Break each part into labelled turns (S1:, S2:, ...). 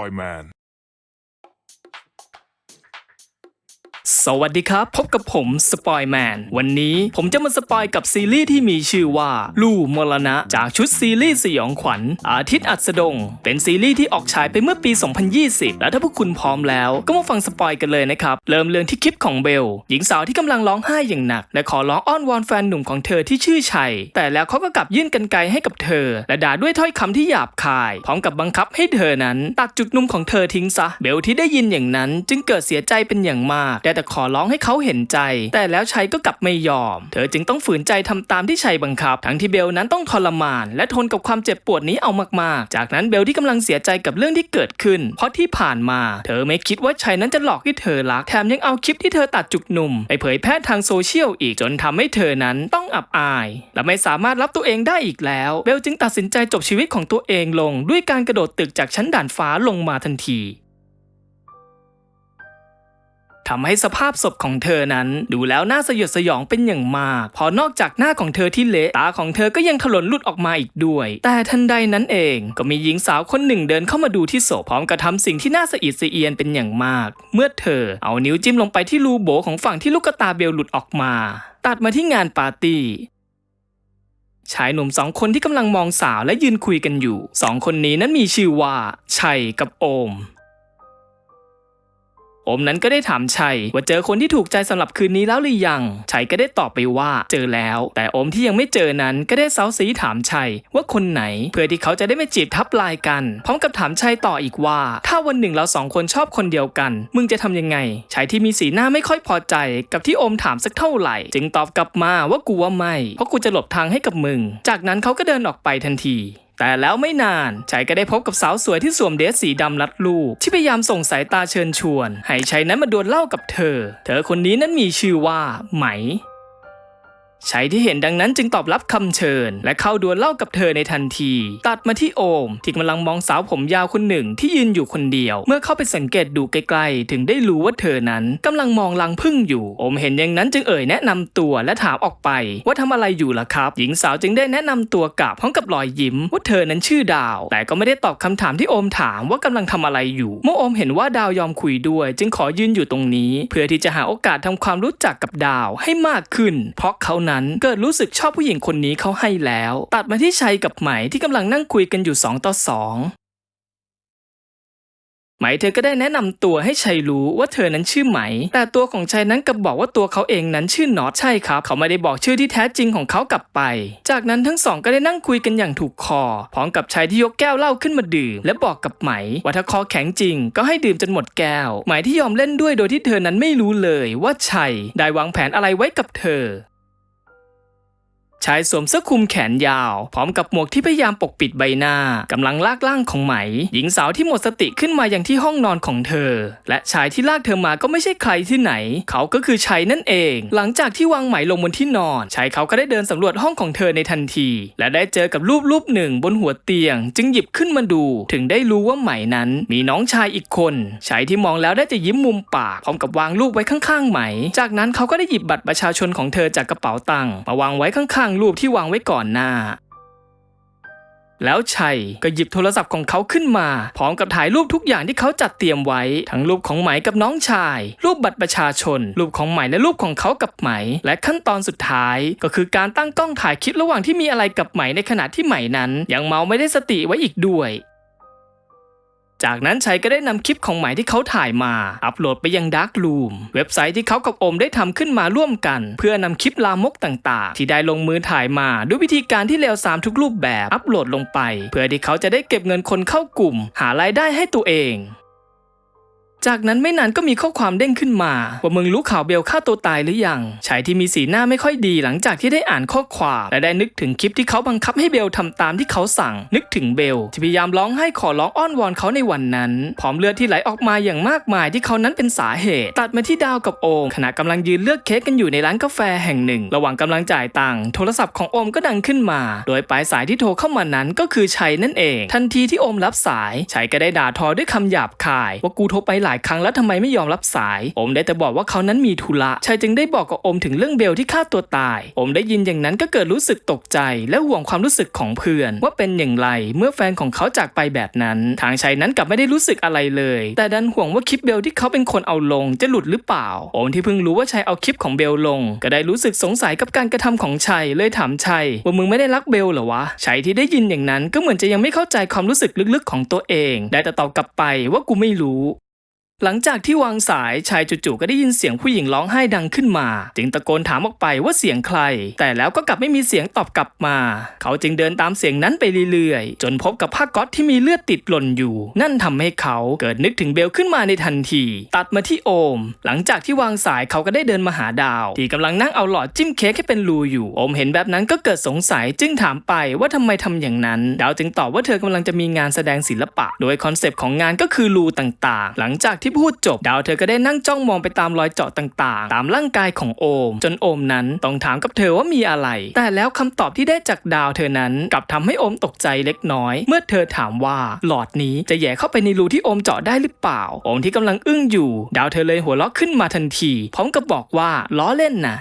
S1: อย
S2: สวัสดีครับ พบกับผมสปอยแมนวันนี้ผมจะมาสปอยกับซีรีส์ที่มีชื่อว่าลู่มรณะ จากชุดซีรีส์สยองขวัญ อาทิตย์อัสดง เป็นซีรีส์ที่ออกฉายไปเมื่อปี 2020 และถ้าพวกคุณพร้อมแล้ว ก็มาฟังสปอยกันเลยนะครับ เริ่มเรื่องที่คลิปของเบล หญิงสาวที่กำลังร้องไห้อย่างหนัก และขอร้องอ้อนวอนแฟนหนุ่มของเธอที่ชื่อชัย แต่แล้วเขาก็กลับยื่นกันไกลให้กับเธอ และด่าด้วยถ้อยคำที่หยาบคาย พร้อมกับบังคับให้เธอนั้นตัดจุดนุ่มของเธอทิ้งซะ เบลที่ได้ยินอย่างนั้น จึงเกิดเสียใจเป็นอย่างมากได้แต่ขอร้องให้เขาเห็นใจ แต่แล้วชัยก็กลับไม่ยอม เธอจึงต้องฝืนใจทำตามที่ชัยบังคับ ทั้งที่เบลนั้นต้องทรมาน และทนกับความเจ็บปวดนี้เอามากๆ จากนั้นเบลที่กำลังเสียใจกับเรื่องที่เกิดขึ้น เพราะที่ผ่านมา เธอไม่คิดว่าชัยนั้นจะหลอกให้เธอรัก แถมยังเอาคลิปที่เธอตัดจุกหนุ่มไปเผยแพร่ทางโซเชียลอีกจนทำให้เธอนั้นต้องอับอาย และไม่สามารถรับตัวเองได้อีกแล้ว เบลจึงตัดสินใจจบชีวิตของตัวเองลง ด้วยการกระโดดตึกจากชั้นด่านฟ้าลงมาทันที ทำให้สภาพศพของเธอนั้น ดูแล้วน่าสยดสยองเป็นอย่างมาก พอนอกจากหน้าของเธอที่เละตาของเธอก็ยังถลนหลุดออกมาอีกด้วย แต่ทันใดนั้นเองก็มีหญิงสาวคนหนึ่งเดินเข้ามาดูที่ศพพร้อมกระทำสิ่งที่น่าสะอิดสะเอียนเป็นอย่างมาก เมื่อเธอเอานิ้วจิ้มลงไปที่รูโบของฝั่งที่ลูกตาเบลหลุดออกมา ตัดมาที่งานปาร์ตี้ชายหนุ่มสองคนที่กำลังมองสาวและยืนคุยกันอยู่ สองคนนี้นั้นมีชื่อว่า ชัยกับโอม อมนั้นก็ได้ถามชัยว่าเจอคนที่ถูกใจสำหรับคืนนี้แล้วหรือยัง ชัยก็ได้ตอบไปว่าเจอแล้ว แต่อมที่ยังไม่เจอนั้นก็ได้เซาซีถามชัยว่าคนไหน เพื่อที่เขาจะได้ไม่จีบทับลายกัน พร้อมกับถามชัยต่ออีกว่า ถ้าวันหนึ่งเราสองคนชอบคนเดียวกัน มึงจะทำยังไงชัยที่มีสีหน้าไม่ค่อยพอใจ กับที่อมถามสักเท่าไหร่ จึงตอบกลับมาว่ากูว่าไม่เพราะกูจะหลบทางให้กับมึง จากนั้นเขาก็เดินออกไปทันที แต่แล้วไม่นานชัยก็ได้พบกับสาวสวยที่สวมเดรสสีดำรัดลูก ที่พยายามส่งสายตาเชิญชวน ให้ชัยนั้นมาดวลเล่ากับเธอ เธอคนนี้นั้นมีชื่อว่าไหม ชัยที่เห็นดังนั้นจึงตอบรับคำเชิญ และเข้าดวลเล่ากับเธอในทันที ตัดมาที่โอม ที่กำลังมองสาวผมยาวคนหนึ่งที่ยืนอยู่คนเดียว เมื่อเข้าไปสังเกตดูใกล้ๆ ถึงได้รู้ว่าเธอนั้นกำลังมองลังพึ่งอยู่ โอมเห็นอย่างนั้นจึงเอ่ยแนะนำตัวและถามออกไป ว่าทำอะไรอยู่ล่ะครับ หญิงสาวจึงได้แนะนำตัวกลับพร้อมกับรอยยิ้มว่าเธอนั้นชื่อดาว แต่ก็ไม่ได้ตอบคำถามที่โอมถามว่ากำลังทำอะไรอยู่ เมื่อโอมเห็นว่าดาวยอมคุยด้วย จึงขอยืนอยู่ตรงนี้ เพื่อที่จะหาโอกาสทำความรู้จักกับดาวให้มากขึ้น เพราะเขานั้น เกิดรู้สึกชอบผู้หญิงคนนี้เขาให้แล้ว ตัดมาที่ชัยกับไหมที่กำลังนั่งคุยกันอยู่ 2 ต่อ 2ไหมเธอก็ได้แนะนำตัวให้ชัยรู้ว่าเธอนั้นชื่อไหม แต่ตัวของชัยนั้นกลับบอกว่าตัวเขาเองนั้นชื่อน็อตใช่ครับ เขาไม่ได้บอกชื่อที่แท้จริงของเขากลับไป จากนั้นทั้งสองก็ได้นั่งคุยกันอย่างถูกคอ พร้อมกับชัยที่ยกแก้วเหล้าขึ้นมาดื่มและบอกกับไหม ว่าถ้าคอแข็งจริง ก็ให้ดื่มจนหมดแก้ว ไหมที่ยอมเล่นด้วยโดยที่เธอนั้นไม่รู้เลยว่าชัยได้วางแผนอะไรไว้กับเธอ ชายสวมเสื้อคลุมแขนยาว พร้อมกับหมวกที่พยายามปกปิดใบหน้ากำลังลากล่างของไหม หญิงสาวที่หมดสติขึ้นมาอย่างที่ห้องนอนของเธอ และชายที่ลากเธอมาก็ไม่ใช่ใครที่ไหน เขาก็คือชัยนั่นเอง หลังจากที่วางไหมลงบนที่นอนชายเขาก็ได้เดินสำรวจห้องของเธอในทันที และได้เจอกับรูปรูปหนึ่งบนหัวเตียง จึงหยิบขึ้นมาดู ถึงได้รู้ว่าไหมนั้นมีน้องชายอีกคนชายที่มองแล้วได้จะยิ้มมุมปากพร้อมกับวางรูปไว้ข้างๆไหม จากนั้นเขาก็ได้หยิบบัตรประชาชนของเธอจากกระเป๋าตังค์มาวางไว้ข้างๆรูปที่วางไว้ก่อนหน้า แล้วชัยก็หยิบโทรศัพท์ของเขาขึ้นมา พร้อมกับถ่ายรูปทุกอย่างที่เขาจัดเตรียมไว้ ทั้งรูปของไหมกับน้องชาย รูปบัตรประชาชน รูปของไหมและรูปของเขากับไหม และขั้นตอนสุดท้าย ก็คือการตั้งกล้องถ่ายคลิประหว่างที่มีอะไรกับไหมในขณะที่ไหมนั้น ยังเมาไม่ได้สติไว้อีกด้วย จากนั้นชัยก็ได้นำคลิปของไหมที่เขาถ่ายมา อัปโหลดไปยัง Dark Room เว็บไซต์ที่เขากับโอมได้ทำขึ้นมาร่วมกัน เพื่อนำคลิปลามกต่างๆ ที่ได้ลงมือถ่ายมาด้วยวิธีการที่เลวสามทุกรูปแบบอัปโหลดลงไป เพื่อที่เขาจะได้เก็บเงินคนเข้ากลุ่ม หารายได้ให้ตัวเอง จากนั้นไม่นานก็มีข้อความเด้งขึ้นมา ว่ามึงรู้ข่าวเบลฆ่าตัวตายหรือยังชายที่มีสีหน้าไม่ค่อยดีหลังจากที่ได้อ่านข้อความและได้นึกถึงคลิปที่เขาบังคับให้เบลทำตามที่เขาสั่ง นึกถึงเบลที่พยายามร้องไห้ขอร้องอ้อนวอนเขาในวันนั้น พร้อมเลือดที่ไหลออกมาอย่างมากมายที่เขานั้นเป็นสาเหตุ ตัดมาที่ดาวกับโอมขณะกำลังยืนเลือกเค้กกันอยู่ในร้านกาแฟแห่งหนึ่ง ระหว่างกำลังจ่ายตังค์โทรศัพท์ของโอมก็ดังขึ้นมา โดยปลายสายที่โทรเข้ามานั้นก็คือชัยนั่นเอง ทันทีที่โอมรับสายชัยก็ได้ด่าทอด้วยคำหยาบคายว่ากูโทรไปหหลายครั้งแล้วทำไมไม่ยอมรับสายโอมได้แต่บอกว่าเขานั้นมีธุระชายจึงได้บอกกับโอมถึงเรื่องเบลที่ฆ่าตัวตายโอมได้ยินอย่างนั้นก็เกิดรู้สึกตกใจ และห่วงความรู้สึกของเพื่อน ว่าเป็นอย่างไรเมื่อแฟนของเขาจากไปแบบนั้น ทางชายนั้นกลับไม่ได้รู้สึกอะไรเลย แต่ดันห่วงว่าคลิปเบลที่เขาเป็นคนเอาลงจะหลุดหรือเปล่าโอมที่เพิ่งรู้ว่าชายเอาคลิปของเบลลง ก็ได้รู้สึกสงสัยกับการกระทำของชัยเลยถามชัยว่ามึงไม่ได้รักเบลเหรอวะชัยที่ได้ยินอย่างนั้นก็เหมือนจะยังไม่เข้าใจความรู้สึกลึกๆของตัวเอง ได้แต่ตอบกลับไปว่ากูไม่รู้ หลังจากที่วางสายชายจู่ๆก็ได้ยินเสียงผู้หญิงร้องไห้ดังขึ้นมา จึงตะโกนถามออกไปว่าเสียงใคร แต่แล้วก็กลับไม่มีเสียงตอบกลับมา เขาจึงเดินตามเสียงนั้นไปเรื่อยๆ จนพบกับผ้าก๊อตที่มีเลือดติดหล่นอยู่ นั่นทำให้เขาเกิดนึกถึงเบลขึ้นมาในทันที ตัดมาที่โอม หลังจากที่วางสายเขาก็ได้เดินมาหาดาว ที่กำลังนั่งเอาหลอดจิ้มเค้กให้เป็นรูอยู่ โอมเห็นแบบนั้นก็เกิดสงสัยจึงถามไปว่าทำไมทำอย่างนั้น ดาวจึงตอบว่าเธอกำลังจะมีงานแสดงศิลปะ โดยคอนเซปต์ของงานก็คือรูต่างๆ หลังจากที่พูดจบ ดาวเธอก็ได้นั่งจ้องมองไปตามรอยเจาะต่างๆ ตามร่างกายของโอม จนโอมนั้นต้องถามกับเธอว่ามีอะไร แต่แล้วคำตอบที่ได้จากดาวเธอนั้นกลับทำให้โอมตกใจเล็กน้อย เมื่อเธอถามว่าหลอดนี้จะแย่เข้าไปในรูที่โอมเจาะได้หรือเปล่า โอมที่กำลังอึ้งอยู่ ดาวเธอเลยหัวเราะขึ้นมาทันที พร้อมกับบอกว่าล้อเล่นนะ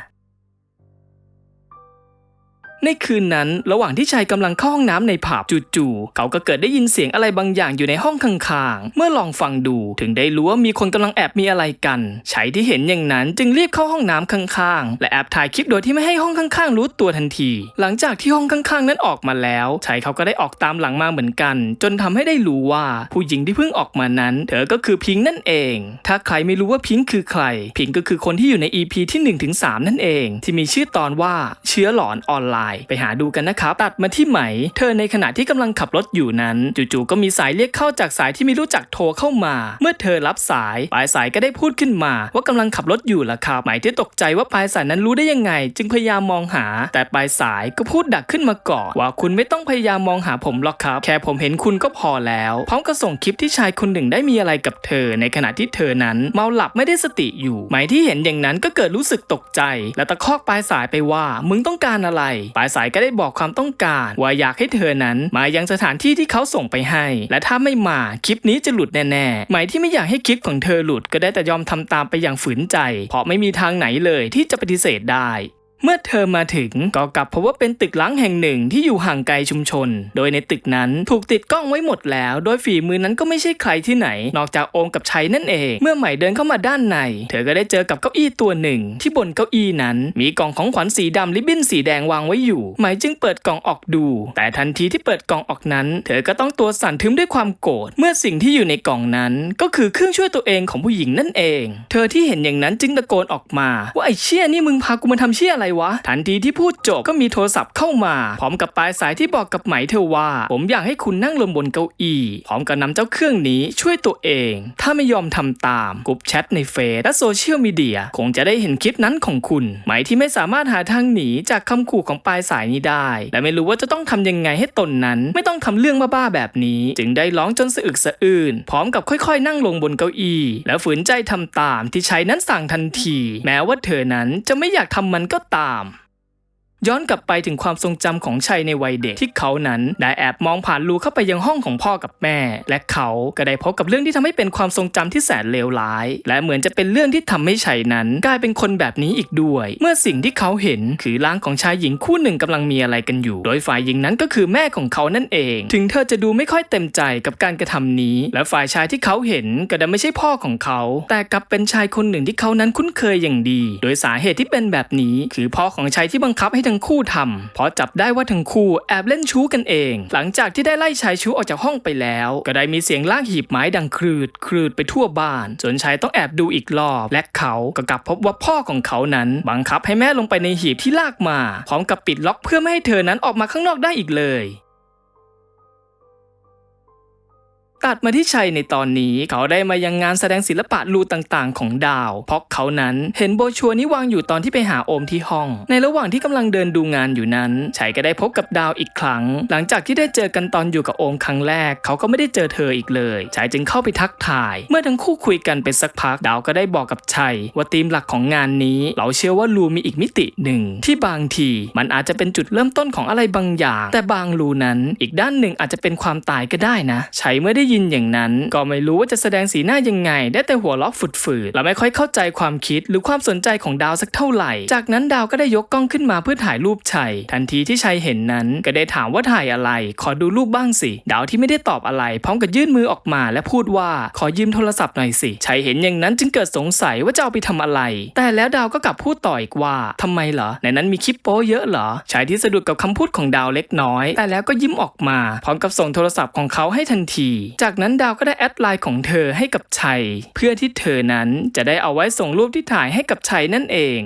S2: ในคืนนั้นระหว่างที่ชายกำลังเข้าห้องน้ำในผับจู่ๆเขาก็เกิดได้ยินเสียงอะไรบางอย่างอยู่ในห้องข้างๆ เมื่อลองฟังดูถึงได้รู้ว่ามีคนกำลังแอบมีอะไรกันชายที่เห็นอย่างนั้นจึงรีบเข้าห้องน้ำข้างๆ และแอบถ่ายคลิปโดยที่ไม่ให้ห้องข้างๆ รู้ตัวทันที หลังจากที่ห้องข้างๆ นั้นออกมาแล้วชายเขาก็ได้ออกตามหลังมาเหมือนกัน จนทำให้ได้รู้ว่าผู้หญิงที่เพิ่งออกมานั้น เธอก็คือพิงค์นั่นเอง ถ้าใครไม่รู้ว่าพิงค์คือใคร พิงค์ก็คือคนที่อยู่ใน EP ที่1-3 นั่นเอง ที่มีชื่อตอนว่าเชื้อหลอนออนไลน์ไปหาดูกันนะครับ ตัดมาที่ไหม เธอในขณะที่กำลังขับรถอยู่นั้น จู่ๆก็มีสายเรียกเข้าจากสายที่ไม่รู้จักโทรเข้ามา เมื่อเธอรับสายปลายสายก็ได้พูดขึ้นมา ว่ากำลังขับรถอยู่ล่ะครับหมที่ตกใจว่าปลายสายนั้นรู้ได้ยังไง จึงพยายามมองหา แต่ปลายสายก็พูดดักขึ้นมาก่อนว่าคุณไม่ต้องพยายามมองหาผมหรอกครับ แค่ผมเห็นคุณก็พอแล้วพร้อมกับส่งคลิปที่ชายคนหนึ่งได้มีอะไรกับเธอ ในขณะที่เธอนั้นเมาหลับไม่ได้สติอยู่หมที่เห็นอย่างนั้นก็เกิดรู้สึกตกใจ และตะคอกปลายสายไปว่ามึงต้องการอะไรปลายสายก็ได้บอกความต้องการ ว่าอยากให้เธอนั้น มายังสถานที่ที่เขาส่งไปให้ และถ้าไม่มาคลิปนี้จะหลุดแน่ๆหมายที่ไม่อยากให้คลิปของเธอหลุดก็ได้แต่ยอมทำตามไปอย่างฝืนใจ เพราะไม่มีทางไหนเลยที่จะปฏิเสธได้ เมื่อเธอมาถึงก็กลับพบว่าเป็นตึกล้างแห่งหนึ่งที่อยู่ห่างไกลชุมชน โดยในตึกนั้นถูกติดกล้องไว้หมดแล้ว โดยฝีมือนั้นก็ไม่ใช่ใครที่ไหน นอกจากโอมกับชัยนั่นเอง เมื่อใหม่เดินเข้ามาด้านใน เธอก็ได้เจอกับเก้าอี้ตัวหนึ่ง ที่บนเก้าอี้นั้น มีกล่องของขวัญสีดำริบบิ้นสีแดงวางไว้อยู่ ใหม่จึงเปิดกล่องออกดู แต่ทันทีที่เปิดกล่องออกนั้น เธอก็ต้องตัวสั่นทึมด้วยความโกรธ เมื่อสิ่งที่อยู่ในกล่องนั้น ก็คือเครื่องช่วยตัวเองของผู้หญิงนั่นเอง เธอที่เห็นอย่างนั้นจึงตะโกนออกมา ว่าไอ้เชี่ยนี่มึงพากูมาทำเชี่ยอะไรวะ ทันทีที่พูดจบก็มีโทรศัพท์เข้ามา พร้อมกับปลายสายที่บอกกับไหมเธอว่า ผมอยากให้คุณนั่งลงบนเก้าอี้พร้อมกับนำเจ้าเครื่องนี้ช่วยตัวเอง ถ้าไม่ยอมทำตามกลุ่มแชทในเฟซและโซเชียลมีเดียคงจะได้เห็นคลิปนั้นของคุณ ไหมที่ไม่สามารถหาทางหนีจากคำขู่ของปลายสายนี้ได้ และไม่รู้ว่าจะต้องทำยังไงให้ตนนั้น ไม่ต้องทำเรื่องบ้าๆแบบนี้ จึงได้ร้องจนสะอึกสะอื้นพร้อมกับค่อยๆ นั่งลงบนเก้าอี้ แล้วฝืนใจทำตามที่ชายนั้นสั่งทันที แม้ว่าเธอนั้นจะไม่อยากทำมันก็ตาม ย้อนกลับไปถึงความทรงจำของชัยในวัยเด็กที่เขานั้นได้แอบมองผ่านรูเข้าไปยังห้องของพ่อกับแม่ และเขาก็ได้พบกับเรื่องที่ทำให้เป็นความทรงจำที่แสนเลวร้าย และเหมือนจะเป็นเรื่องที่ทำให้ชัยนั้นกลายเป็นคนแบบนี้อีกด้วย เมื่อสิ่งที่เขาเห็นคือร่างของชายหญิงคู่หนึ่งกำลังมีอะไรกันอยู่ โดยฝ่ายหญิงนั้นก็คือแม่ของเขานั่นเอง ถึงเธอจะดูไม่ค่อยเต็มใจกับการกระทำนี้ และฝ่ายชายที่เขาเห็นก็ดันไม่ใช่พ่อของเขา แต่กลับเป็นชายคนหนึ่งที่เขานั้นคุ้นเคยอย่างดี โดยสาเหตุที่เป็นแบบนี้ คือพ่อของชายที่บังคับให้ทั้งคู่ทำเพราะจับได้ว่าทั้งคู่แอบเล่นชู้กันเอง หลังจากที่ได้ไล่ชายชู้ออกจากห้องไปแล้ว ก็ได้มีเสียงลากหีบไม้ดังครืดครืดไปทั่วบ้าน จนชายต้องแอบดูอีกรอบ และเขาก็กลับพบว่าพ่อของเขานั้นบังคับให้แม่ลงไปในหีบที่ลากมา พร้อมกับปิดล็อกเพื่อไม่ให้เธอนั้นออกมาข้างนอกได้อีกเลย ตัดมาที่ชัยในตอนนี้ เขาได้มายังงานแสดงศิลปะลูต่างๆ ของดาว เพราะเขานั้นเห็นโบชัวนี้วางอยู่ตอนที่ไปหาโอมที่ห้อง ในระหว่างที่กำลังเดินดูงานอยู่นั้น ชัยก็ได้พบกับดาวอีกครั้ง หลังจากที่ได้เจอกันตอนอยู่กับโอมครั้งแรก เขาก็ไม่ได้เจอเธออีกเลยชัยจึงเข้าไปทักทาย เมื่อทั้งคู่คุยกันไปสักพักดาวก็ได้บอกกับชัย ว่าธีมหลักของงานนี้ เราเชื่อว่าลูมีอีกมิติหนึ่ง ที่บางที มันอาจจะเป็นจุดเริ่มต้นของอะไรบางอย่าง แต่บางลูนั้น อีกด้านหนึ่งอาจจะเป็นความตายก็ได้นะชัยเมื่อได้ยินอย่างนั้น ก็ไม่รู้ว่าจะแสดงสีหน้ายังไง ได้แต่หัวเราะฝืดๆและไม่ค่อยเข้าใจความคิดหรือความสนใจของดาวสักเท่าไหร่ จากนั้นดาวก็ได้ยกกล้องขึ้นมาเพื่อถ่ายรูปชัย ทันทีที่ชัยเห็นนั้นก็ได้ถามว่าถ่ายอะไร ขอดูรูปบ้างสิ ดาวที่ไม่ได้ตอบอะไร พร้อมกับยื่นมือออกมาและพูดว่าขอยืมโทรศัพท์หน่อยสิชัยเห็นอย่างนั้นจึงเกิดสงสัยว่าจะเอาไปทำอะไร แต่แล้วดาวก็กลับพูดต่ออีกว่าทำไมเหรอในนั้นมีคลิปโป๊เยอะเหรอชายที่สะดุดกับคำพูดของดาวเล็กน้อย แต่แล้วก็ยิ้มออกมา พร้อมกับส่งโทรศัพท์ของเขาให้ทันทีจากากนั้นดาวก็ได้แอดไลน์ของเธอให้กับชัย เพื่อที่เธอนั้นจะได้เอาไว้ส่งรูปที่ถ่ายให้กับชัยนั่นเอง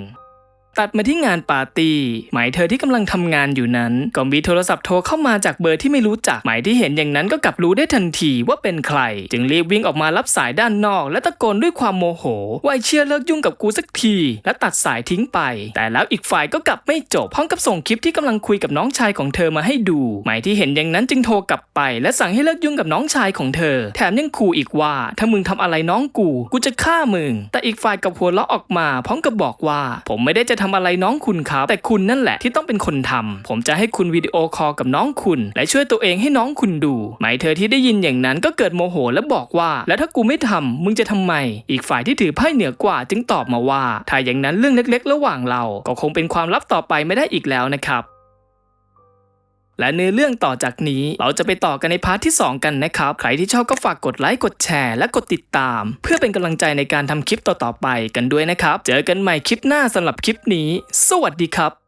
S2: ตัดมาที่งานปาร์ตี้หมายเธอที่กำลังทำงานอยู่นั้น ก็มีโทรศัพท์โทรเข้ามาจากเบอร์ที่ไม่รู้จักหมายที่เห็นอย่างนั้นก็กลับรู้ได้ทันทีว่าเป็นใคร จึงรีบวิ่งออกมารับสายด้านนอก และตะโกนด้วยความโมโหว่าไอเชียเลิกยุ่งกับกูสักที และตัดสายทิ้งไป แต่แล้วอีกฝ่ายก็กลับไม่จบพร้อมกับส่งคลิปที่กำลังคุยกับน้องชายของเธอมาให้ดู หมายที่เห็นอย่างนั้นจึงโทรกลับไป และสั่งให้เลิกยุ่งกับน้องชายของเธอ แถมยังขู่อีกว่าถ้ามึงทำอะไรน้องกู กูจะฆ่ามึงแต่อีกฝ่ายกับหัวเราะออกมาพร้อมกับบอกว่า ผมไม่ได้จะทำอะไรน้องคุณครับ แต่คุณนั่นแหละที่ต้องเป็นคนทำผมจะให้คุณวิดีโอคอลกับน้องคุณ และช่วยตัวเองให้น้องคุณดู หมายเธอที่ได้ยินอย่างนั้นก็เกิดโมโหและบอกว่า แล้วถ้ากูไม่ทำมึงจะทำไม อีกฝ่ายที่ถือไพ่เหนือกว่าจึงตอบมาว่า ถ้าอย่างนั้นเรื่องเล็ก ๆ ระหว่างเรา ก็คงเป็นความลับต่อไปไม่ได้อีกแล้วนะครับ และเนื้อเรื่องต่อจากนี้เราจะไปต่อกันในพาร์ทที่ 2 กันนะครับ ใครที่ชอบก็ฝากกดไลค์กดแชร์และกดติดตาม เพื่อเป็นกำลังใจในการทำคลิปต่อๆไปกันด้วยนะครับ เจอกันใหม่คลิปหน้าสำหรับคลิปนี้ สวัสดีครับ